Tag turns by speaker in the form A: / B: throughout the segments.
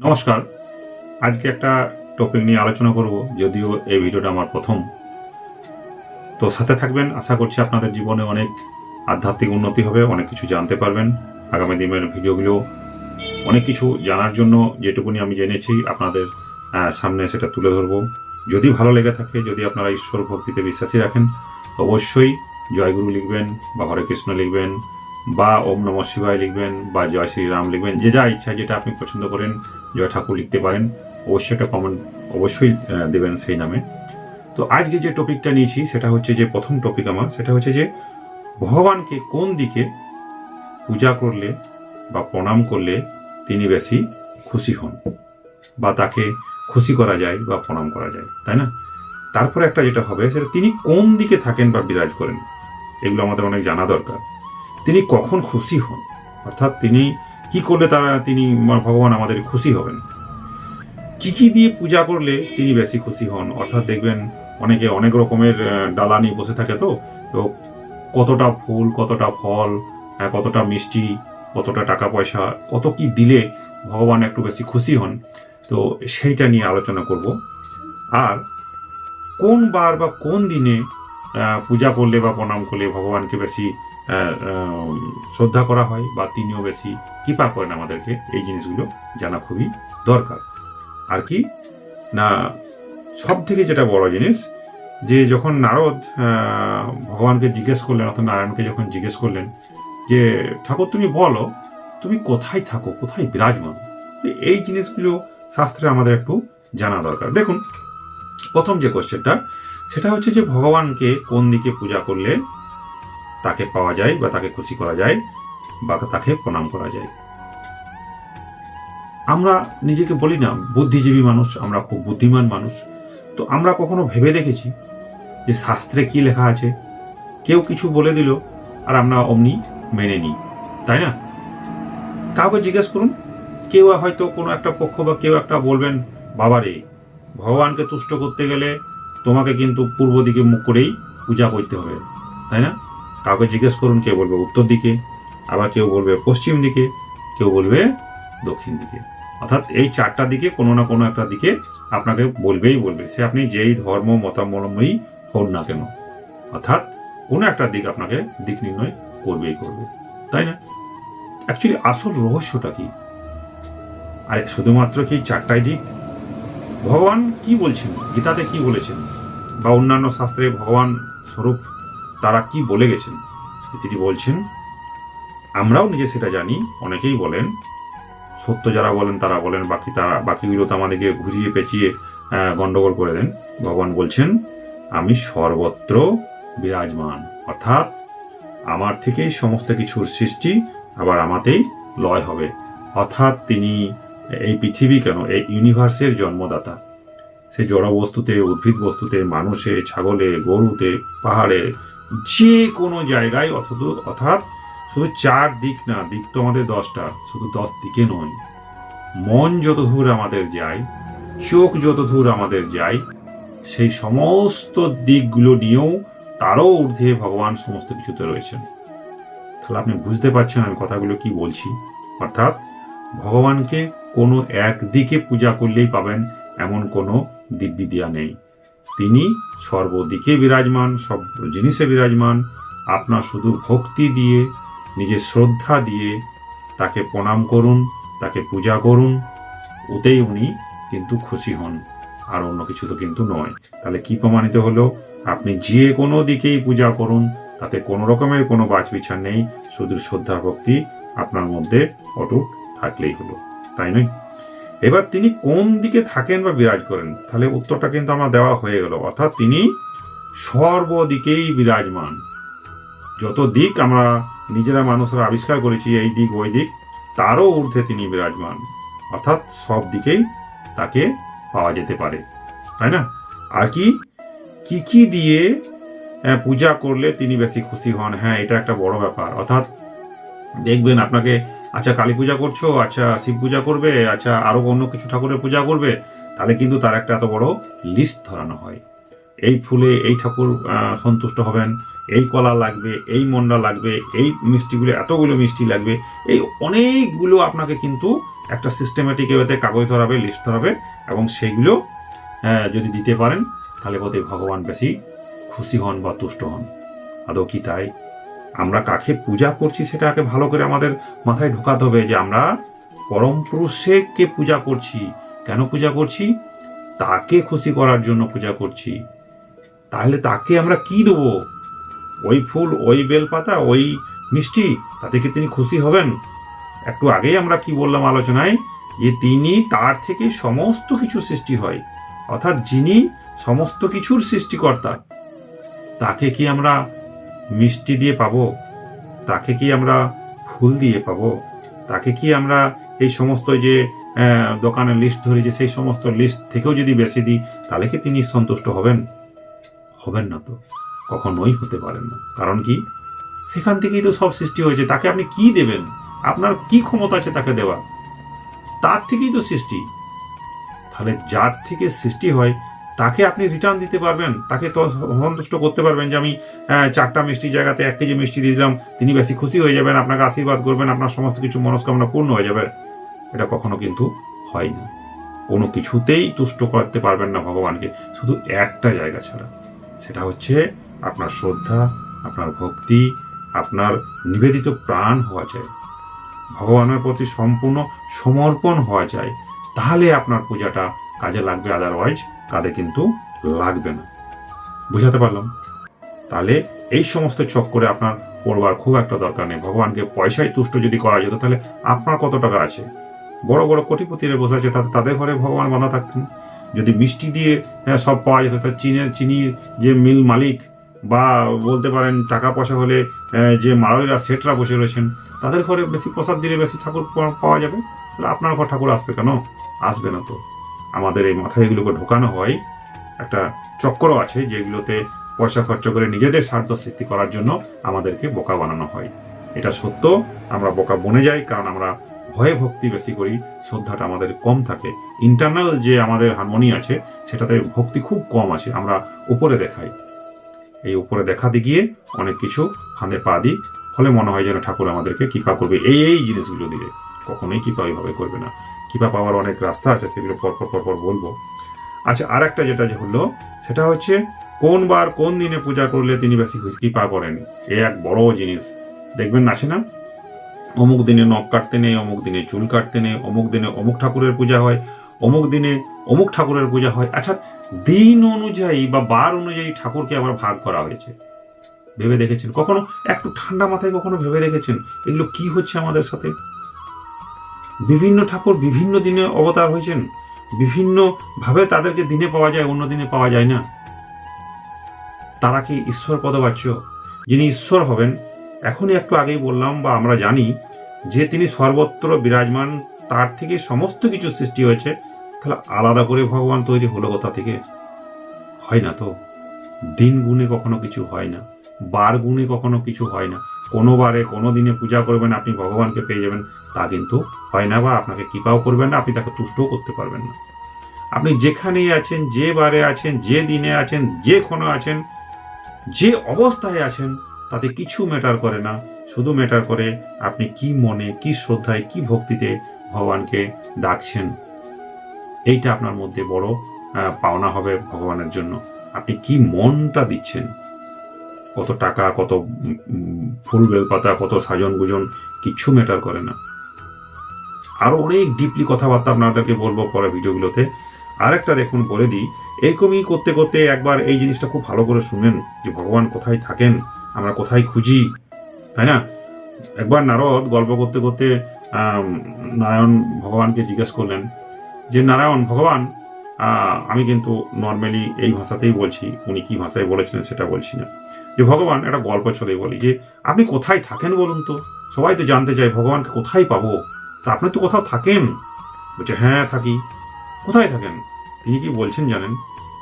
A: নমস্কার। আজকে একটা টপিক নিয়ে আলোচনা করব, যদিও এই ভিডিওটা আমার প্রথম। তো সাথে থাকবেন, আশা করছি আপনাদের জীবনে অনেক আধ্যাত্মিক উন্নতি হবে, অনেক কিছু জানতে পারবেন। আগামী দিনের ভিডিওগুলো অনেক কিছু জানার জন্য যেটুকুনি আমি জেনেছি, আপনাদের সামনে সেটা তুলে ধরবো। যদি ভালো লেগে থাকে, যদি আপনারা ঈশ্বর ভক্তিতে বিশ্বাসী রাখেন, অবশ্যই জয়গুরু লিখবেন বা হরে কৃষ্ণ লিখবেন। বা ওম নম শিবায় লিখবেন বা জয় শ্রীরাম লিখবেন, যে যা ইচ্ছা যেটা আপনি পছন্দ করেন, জয় ঠাকুর লিখতে পারেন, অবশ্যই একটা কমেন্ট অবশ্যই দেবেন সেই নামে। তো আজকে যে টপিকটা নিয়েছি, সেটা হচ্ছে যে প্রথম টপিক আমার, সেটা হচ্ছে যে ভগবানকে কোন দিকে পূজা করলে বা প্রণাম করলে তিনি বেশি খুশি হন? বা তাকে খুশি করা যায় বা প্রণাম করা যায়, তাই না? তারপরে একটা যেটা হবে, সেটা তিনি কোন দিকে থাকেন বা বিরাজ করেন, এগুলো আমাদের অনেক জানা দরকার। তিনি কখন খুশি হন? অর্থাৎ তিনি কি করলে তারা তিনি ভগবান আমাদের খুশি হবেন? কি কি দিয়ে পূজা করলে তিনি বেশি খুশি হন? অর্থাৎ দেখবেন অনেকে অনেক রকমের ডালা নিয়ে বসে থাকে তো। তো কতটা ফুল কতটা ফল হ্যাঁ, কতটা মিষ্টি কতটা টাকা পয়সা কত কি দিলে ভগবান একটু বেশি খুশি হন? তো সেইটা নিয়ে আলোচনা করব। আর কোন বার বা কোন দিনে পূজা করলে বা প্রণাম করলে ভগবানকে বেশি শ্রদ্ধা করা হয় বা তিনিও বেশি কৃপা করেন আমাদেরকে এই জিনিসগুলো জানা খুবই দরকার। আর কি? না সব থেকে যেটা বড় জিনিস, যে যখন নারদ ভগবানকে জিজ্ঞেস করলেন, অর্থাৎ নারায়ণকে যখন জিজ্ঞেস করলেন যে, ঠাকুর, তুমি বলো, তুমি কোথায় থাকো? কোথায় বিরাজমান? এই জিনিসগুলো শাস্ত্রে আমাদের একটু জানা দরকার। দেখুন, প্রথম যে কোশ্চেনটা সেটা হচ্ছে যে ভগবানকে কোন দিকে পূজা করলে তাকে পাওয়া যায় বা তাকে খুশি করা যায় বা তাকে প্রণাম করা যায়। আমরা নিজেকে বলি না, বুদ্ধিজীবী মানুষ, আমরা খুব বুদ্ধিমান মানুষ। তো আমরা কখনো ভেবে দেখেছি যে শাস্ত্রে কি লেখা আছে? কেউ কিছু বলে দিল আর আমরা অমনি মেনে নিই, তাই না? কাউকে জিজ্ঞেস করুন, কেউ হয়তো কোনো একটা পক্ষ বা কেউ একটা বলবেন, বাবারে, ভগবানকে তুষ্ট করতে গেলে তোমাকে কিন্তু পূর্ব দিকে মুখ করেই পূজা করতে হবে। তাই না? কাউকে জিজ্ঞেস করুন, কেউ বলবে উত্তর দিকে, আবার কেউ বলবে পশ্চিম দিকে, কেউ বলবে দক্ষিণ দিকে। অর্থাৎ এই চারটা দিকে কোনো না কোনো একটা দিকে আপনাকে বলবেই বলবে, সে আপনি যেই ধর্ম মতাবলম্বী হন না কেন, অর্থাৎ কোনো একটা দিক আপনাকে দিক নির্ণয় করবেই করবে, তাই না? অ্যাকচুয়ালি আসল রহস্যটা কি? আর, শুধুমাত্র কি চারটাই দিক? ভগবান কি বলছেন? গীতাতে কি বলেছেন? বা অন্যান্য শাস্ত্রে ভগবান স্বরূপ তারা কি বলে গেছেন? তিনি বলছেন আমরাও নিজে সেটা জানি। অনেকেই বলেন সত্য যারা বলেন তারা বলেন বাকি তারা বাকিগুলো তো আমাদেরকে ঘুরিয়ে পেঁচিয়ে আহ, গন্ডগোল করে দেন। ভগবান বলছেন আমি সর্বত্র বিরাজমান। অর্থাৎ আমার থেকেই সমস্ত কিছুর সৃষ্টি আবার আমাতেই লয় হবে। অর্থাৎ তিনি এই পৃথিবী কেন? এই ইউনিভার্সের জন্মদাতা। সে জড় বস্তুতে উদ্ভিদ বস্তুতে মানুষে ছাগলে গরুতে পাহাড়ে যে কোনো জায়গায় অথচ অর্থাৎ শুধু চার দিক না, দিক তো আমাদের দশটা, শুধু দশ দিকে নয়। মন যত দূর আমাদের যায়, চোখ যত দূর আমাদের যায়, সেই সমস্ত দিকগুলো নিয়েও তারও ঊর্ধ্বে ভগবান সমস্ত কিছুতে রয়েছেন। তাহলে আপনি বুঝতে পারছেন আমি কথাগুলো কি বলছি। অর্থাৎ ভগবানকে কোনো একদিকে পূজা করলেই পাবেন, এমন কোনো দিব্যিদিয়া নেই। তিনি সর্বদিকে বিরাজমান, সব জিনিসে বিরাজমান। আপনার শুধু ভক্তি দিয়ে, নিজের শ্রদ্ধা দিয়ে তাকে প্রণাম করুন, তাকে পূজা করুন। ওতেই উনি কিন্তু খুশি হন, আর অন্য কিছু তো কিন্তু নয়। তাহলে কি প্রমাণিত হলো? আপনি যে কোনো দিকেই পূজা করুন, তাতে কোনো রকমের কোনো বাছবিছার নেই। শুধু শ্রদ্ধা ভক্তি আপনার মধ্যে অটুট থাকলেই হলো, তাই নয়? এবার তিনি কোন দিকে থাকেন বা বিরাজ করেন? তাহলে উত্তরটা কিন্তু আমার দেওয়া হয়ে গেল। অর্থাৎ তিনি সর্বদিকেই বিরাজমান। যত দিক আমরা নিজেরা মানুষরা আবিষ্কার করেছি এই দিক ওই দিক তারও ঊর্ধ্বে তিনি বিরাজমান। অর্থাৎ সব দিকেই তাকে পাওয়া যেতে পারে। তাই না? আর কি? কি কি দিয়ে আহ, পূজা করলে তিনি বেশি খুশি হন? হ্যাঁ এটা একটা বড় ব্যাপার। অর্থাৎ দেখবেন আপনাকে আচ্ছা কালী পূজা করছ আচ্ছা শিব পূজা করবে আচ্ছা আরও অন্য কিছু ঠাকুরের পূজা করবে, তাহলে কিন্তু তার একটা এত বড় লিস্ট ধরানো হয়। এই ফুলে এই ঠাকুর সন্তুষ্ট হবেন, এই কলা লাগবে, এই মন্ডা লাগবে, এই মিষ্টিগুলো, এতগুলো মিষ্টি লাগবে, এই অনেকগুলো আপনাকে কিন্তু একটা সিস্টেমেটিক এতে কাগজ ধরাবে লিস্ট ধরাবে, এবং সেইগুলো যদি দিতে পারেন, তাহলে বোধহয় ভগবান বেশি খুশি হন বা তুষ্ট হন। আদৌ কি তাই? আমরা কাকে পূজা করছি সেটা আগে ভালো করে আমাদের মাথায় ঢোকাতে হবে যে আমরা পরম পুরুষকে পূজা করছি। কেন পূজা করছি? তাকে খুশি করার জন্য পূজা করছি। তাহলে তাকে আমরা কি দেবো? ওই ফুল, ওই বেলপাতা, ওই মিষ্টি, তাতে কি তিনি খুশি হবেন? একটু আগেই আমরা কি বললাম আলোচনায়? যে তিনি তার থেকে সমস্ত কিছু সৃষ্টি হয়। অর্থাৎ যিনি সমস্ত কিছুর সৃষ্টিকর্তা, তাকে কি আমরা মিষ্টি দিয়ে পাবো, তাকে কি আমরা ফুল দিয়ে পাবো? তাকে কি আমরা এই সমস্ত যে দোকানের লিস্ট ধরে যে, সেই সমস্ত লিস্ট থেকেও যদি বেশি দিই, তাহলে কি তিনি সন্তুষ্ট হবেন? হবেন না তো। কখনোই হতে পারেন না। কারণ কি? সেখান থেকেই তো সব সৃষ্টি হয়েছে। তাকে আপনি কি দেবেন? আপনার কি ক্ষমতা আছে তাকে দেওয়া তার থেকেই তো সৃষ্টি। তাহলে যার থেকে সৃষ্টি হয় তাকে আপনি রিটার্ন দিতে পারবেন, তাকে তো সন্তুষ্ট করতে পারবেন যে আমি চারটা মিষ্টির জায়গাতে এক কেজি মিষ্টি দিয়ে দিলাম, তিনি বেশি খুশি হয়ে যাবেন, আপনাকে আশীর্বাদ করবেন, আপনার সমস্ত কিছু মনস্কামনা পূর্ণ হয়ে যাবে। এটা কখনো কিন্তু হয় না। কোনো কিছুতেই তুষ্ট করতে পারবেন না ভগবানকে, শুধু একটা জায়গা ছাড়া। সেটা হচ্ছে আপনার শ্রদ্ধা, আপনার ভক্তি, আপনার নিবেদিত প্রাণ হওয়া যায় ভগবানের প্রতি সম্পূর্ণ সমর্পণ হওয়া যায় তাহলে আপনার পূজাটা কাজে লাগবে আদারওয়াইজ কাজে কিন্তু লাগবে না। বুঝাতে পারলাম? তাহলে এই সমস্ত চক্করে আপনার পড়বার খুব একটা দরকার নেই। ভগবানকে পয়সায় তুষ্ট যদি করা যেত তাহলে আপনার কত টাকা আছে? বড় বড় কোটিপতিরা বসে আছে তাদের তাদের ঘরে ভগবান বাঁধা থাকতেন। যদি মিষ্টি দিয়ে হ্যাঁ, সব পাওয়া যেত তাহলে চীনের চিনির যে মিল মালিক বা বলতে পারেন টাকা পয়সা হলে যে মারোয়ারিরা সেটরা বসে রয়েছেন তাদের ঘরে বেশি প্রসাদ দিলে বেশি ঠাকুর পাওয়া যাবে? তাহলে আপনার ঘর ঠাকুর আসবে কেন? আসবে না তো। আমাদের এই মাথায় এগুলোকে ঢোকানো হয়, একটা চক্র আছে যেগুলোতে পয়সা খরচ করে নিজেদের স্বার্থ সৃষ্টি করার জন্য আমাদেরকে বোকা বানানো হয়। এটা সত্য, আমরা বোকা বনে যাই কারণ আমরা ভয়ে ভক্তি বেশি করি, শ্রদ্ধাটা আমাদের কম থাকে। ইন্টারনাল যে আমাদের হারমোনি আছে, সেটাতে ভক্তি খুব কম আছে আমরা উপরে দেখাই। এই উপরে দেখাতে গিয়ে অনেক কিছু ফাঁদে পা দিই, ফলে মনে হয় যেন ঠাকুর আমাদেরকে কৃপা করবে। এই এই জিনিসগুলো দিলে কখনোই কৃপা ওইভাবে করবে না। কৃপা পাওয়ার অনেক রাস্তা আছে, সেগুলো পরপর পরপর বলব। আচ্ছা আর একটা যেটা হলো, সেটা হচ্ছে কোন বার কোন দিনে পূজা করলে তিনি বেশি কৃপা করেন? এ এক বড় জিনিস। দেখবেন আছে না? অমুক দিনে নখ কাটতে নেই, অমুক দিনে চুল কাটতে নেই, অমুক দিনে অমুক ঠাকুরের পূজা হয়, অমুক দিনে অমুক ঠাকুরের পূজা হয়। আচ্ছা দিন অনুযায়ী বা বার অনুযায়ী ঠাকুরকে আবার ভাগ করা হয়েছে। ভেবে দেখেছেন? কখনো? একটু ঠান্ডা মাথায় কখনো ভেবে দেখেছেন? এগুলো কি হচ্ছে আমাদের সাথে? বিভিন্ন ঠাকুর বিভিন্ন দিনে অবতার হয়েছেন। বিভিন্ন ভাবে তাদেরকে দিনে পাওয়া যায়, অন্য দিনে পাওয়া যায় না। তারা কি ঈশ্বর পদবাচ্য? যিনি ঈশ্বর হবেন, এখনই একটু আগেই বললাম বা আমরা জানি যে তিনি সর্বত্র বিরাজমান, তার থেকে সমস্ত কিছু সৃষ্টি হয়েছে, তাহলে আলাদা করে ভগবান তৈরি হলো কোথা থেকে? হয় না তো। দিন গুণে কখনো কিছু হয় না, বার গুণে কখনো কিছু হয় না। কোনো বারে কোনো দিনে পূজা করবেন, আপনি ভগবানকে পেয়ে যাবেন। তা কিন্তু হয় না বা আপনাকে কৃপাও করবেন না, আপনি তাকে তুষ্টও করতে পারবেন না। আপনি যেখানেই আছেন, যে বারে আছেন, যে দিনে আছেন, যে ক্ষণে আছেন, যে অবস্থায় আছেন, তাতে কিছু ম্যাটার করে না। শুধু ম্যাটার করে আপনি কি মনে, কি শ্রদ্ধায়, কি ভক্তিতে ভগবানকে ডাকছেন। এইটা আপনার মধ্যে বড় পাওনা হবে ভগবানের জন্য। আপনি কি মনটা দিচ্ছেন? কত টাকা, কত ফুল বেলপাতা, কত সাজন গুজন কিচ্ছু ম্যাটার করে না। আরও অনেক ডিপলি কথাবার্তা আপনাদেরকে বলব পরে ভিডিওগুলোতে। আরেকটা দেখুন, বলে দিই, এরকমই করতে করতে একবার এই জিনিসটা খুব ভালো করে শুনেন যে ভগবান কোথায় থাকেন, আমরা কোথায় খুঁজি, তাই না? একবার নারদ গল্প করতে করতে নারায়ণ ভগবানকে জিজ্ঞেস করলেন যে, নারায়ণ, ভগবান আমি কিন্তু নর্মালি এই ভাষাতেই বলছি, উনি কি ভাষায় বলেছিলেন সেটা বলছি না। যে, ভগবান, একটা গল্প চলে বলি যে, আপনি কোথায় থাকেন বলুন তো? সবাই তো জানতে চায়, ভগবানকে কোথায় পাবো? তা আপনি তো কোথাও থাকেন। বলছে হ্যাঁ থাকি। কোথায় থাকেন? তিনি কি বলছেন জানেন?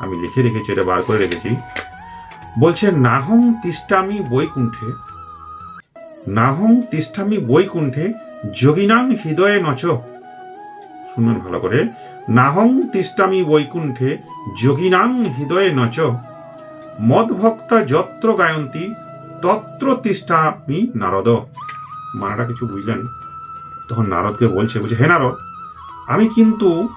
A: আমি লিখে রেখেছি, এটা বার করে রেখেছি। বলছে, নাহং তিষ্ঠামি বৈকুণ্ঠে, নাহং তিষ্ঠামি বৈকুণ্ঠে যোগিনাং হৃদয়ে নচ। শুনুন ভালো করে। নাহং তিষ্ঠামি বৈকুণ্ঠে যোগিনাং হৃদয়ে নচ। মদভক্তা যত্র গায়ন্তী তত্র তিষ্ঠামি নারদ। মানাটা কিছু বুঝলেন? তখন নারদকে বলছে বলছে, হে নারদ, আমি কিন্তু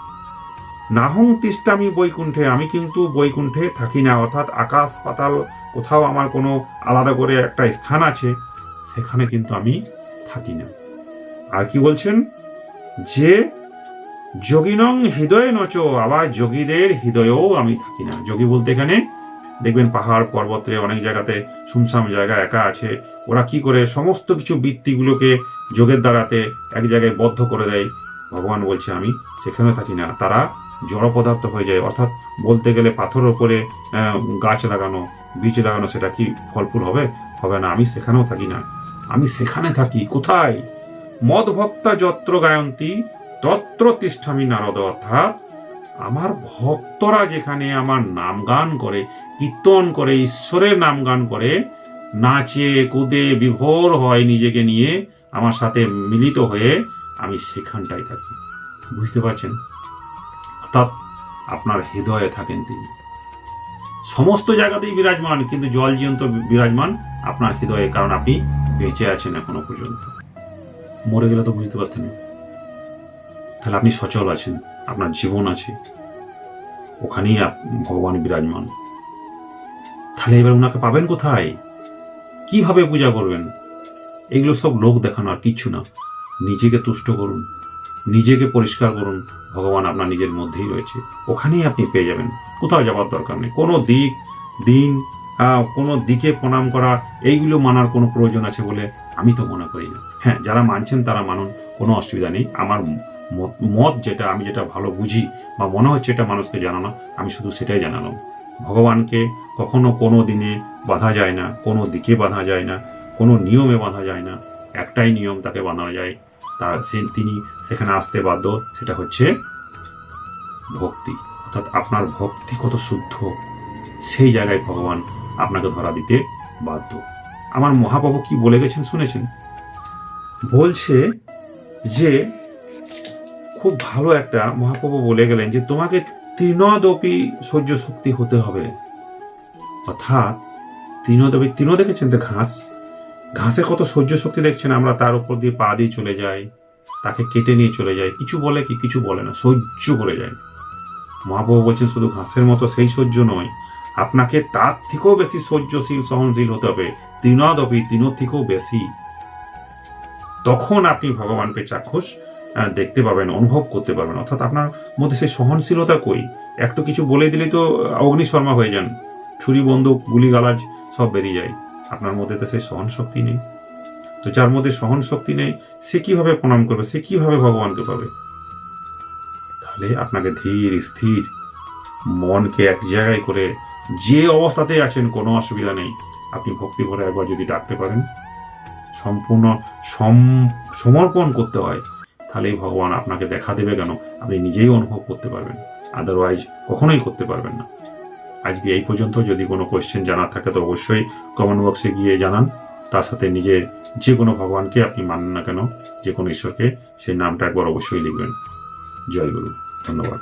A: নাহং তিষ্টামি বৈকুণ্ঠে, আমি কিন্তু বৈকুণ্ঠে থাকি না। অর্থাৎ আকাশ পাতাল কোথাও আমার কোনো আলাদা করে একটা স্থান আছে, সেখানে কিন্তু আমি থাকি না। আর কি বলছেন? যে যোগিনং হৃদয় নচ, আবার যোগীদের হৃদয়েও আমি থাকি না। যোগী বলতে এখানে, দেখবেন পাহাড় পর্বতে অনেক জায়গাতে শুমসাম জায়গা একা আছে, ওরা কি করে সমস্ত কিছু বৃত্তিগুলোকে যোগের দ্বারাতে এক জায়গায় বদ্ধ করে দেয়। ভগবান বলছে, আমি সেখানে থাকি না। তারা জড় পদার্থ হয়ে যায়। অর্থাৎ বলতে গেলে পাথরের ওপরে গাছ লাগানো, বীজ লাগানো, সেটা কি ফলফুল হবে? হবে না। আমি সেখানেও থাকি না। আমি সেখানে থাকি। কোথায়? মদ ভক্তা যত্র গায়ন্তী, তত্র তিষ্ঠামি নারদ। অর্থাৎ আমার ভক্তরা যেখানে আমার নাম গান করে, কীর্তন করে, ঈশ্বরের নাম গান করে, নাচে, কুদে, বিভোর হয় নিজেকে নিয়ে। আমার সাথে মিলিত হয়ে আমি সেখানটায় থাকি। বুঝতে পারছেন? অর্থাৎ আপনার হৃদয়ে থাকেন তিনি। সমস্ত জায়গাতেই বিরাজমান, কিন্তু জল জীবন্ত বিরাজমান আপনার হৃদয়ে, কারণ আপনি বেঁচে আছেন এখনও পর্যন্ত। মরে গেলে তো বুঝতে পারতেন তাহলে আপনি সচল আছেন, আপনার জীবন আছে। ওখানেই ভগবান বিরাজমান। তাহলে এবার ওনাকে পাবেন কোথায়? কীভাবে পূজা করবেন? এগুলো সব লোক দেখানো আর কিচ্ছু না। নিজেকে তুষ্ট করুন, নিজেকে পরিষ্কার করুন, ভগবান আপনার নিজের মধ্যেই রয়েছে। ওখানেই আপনি পেয়ে যাবেন। কোথাও যাওয়ার দরকার নেই। কোনো দিক, দিন কোনো দিকে প্রণাম করা, এইগুলো মানার কোনো প্রয়োজন আছে বলে আমি তো মনে করি না। হ্যাঁ যারা মানছেন তারা মানুন, কোনো অসুবিধা নেই। আমার মত- যেটা, আমি যেটা ভালো বুঝি বা মনে হচ্ছে এটা মানুষকে জানানো, আমি শুধু সেটাই জানালাম। ভগবানকে কখনো কোনো দিনে বাঁধা যায় না, কোনো দিকে বাঁধা যায় না। কোনো নিয়মে বাঁধা যায় না। একটাই নিয়ম তাকে বাঁধানো যায়। তা সে, তিনি সেখানে আসতে বাধ্য। সেটা হচ্ছে ভক্তি। অর্থাৎ আপনার ভক্তি কত শুদ্ধ, সেই জায়গায় ভগবান আপনাকে ধরা দিতে বাধ্য। আমার মহাপ্রভু কি বলে গেছেন শুনেছেন? বলছে যে, খুব ভালো একটা মহাপ্রভু বলে গেলেন যে, তোমাকে তৃণদপি সহ্য শক্তি হতে হবে। অর্থাৎ তৃণদপি তৃণ দেখেছেন তো ঘাস? ঘাসে কত সহ্য শক্তি দেখছেন আমরা, তার উপর দিয়ে পা দিয়ে চলে যাই, তাকে কেটে নিয়ে চলে যায় কিছু বলে কি, কিছু বলে না, সহ্য করে যায় মহাপ্রভু বলছেন, শুধু ঘাসের মতো সেই সহ্য নয়, আপনাকে তার থেকেও বেশি সহ্যশীল, সহনশীল হতে হবে। তৃণদপি তৃণর থেকেও বেশি। তখন আপনি ভগবানকে চাক্ষুষ দেখতে পাবেন, অনুভব করতে পারবেন। অর্থাৎ আপনার মধ্যে সেই সহনশীলতা কই? একটু কিছু বলে দিলেই তো অগ্নিশর্মা হয়ে যান। ছুরি, বন্দুক গুলি গালাজ সব বেরিয়ে যায়। আপনার মধ্যে তো সেই সহন শক্তি নেই। তো যার মধ্যে সহন শক্তি নেই, সে কীভাবে প্রণাম করবে? সে কীভাবে ভগবানকে পাবে? তাহলে আপনাকে ধীর, স্থির, মনকে এক জায়গায় করে যে অবস্থাতে আছেন, কোনো অসুবিধা নেই। আপনি ভক্তি ভরে একবার যদি ডাকতে পারেন, সম্পূর্ণ সম- সমর্পণ করতে হয়, তাহলেই ভগবান আপনাকে দেখা দেবে কেন? আপনি নিজেই অনুভব করতে পারবেন। আদারওয়াইজ কখনোই করতে পারবেন না। আজকে এই পর্যন্ত। যদি কোনো কোয়েশ্চেন জানার থাকে, তো অবশ্যই কমেন্ট বক্সে গিয়ে জানান। তার সাথে নিজের যে কোনো ভগবানকে আপনি মানেন না কেন, যে কোনো ঈশ্বরকে, সেই নামটা একবার অবশ্যই লিখবেন। জয় গুরু। ধন্যবাদ।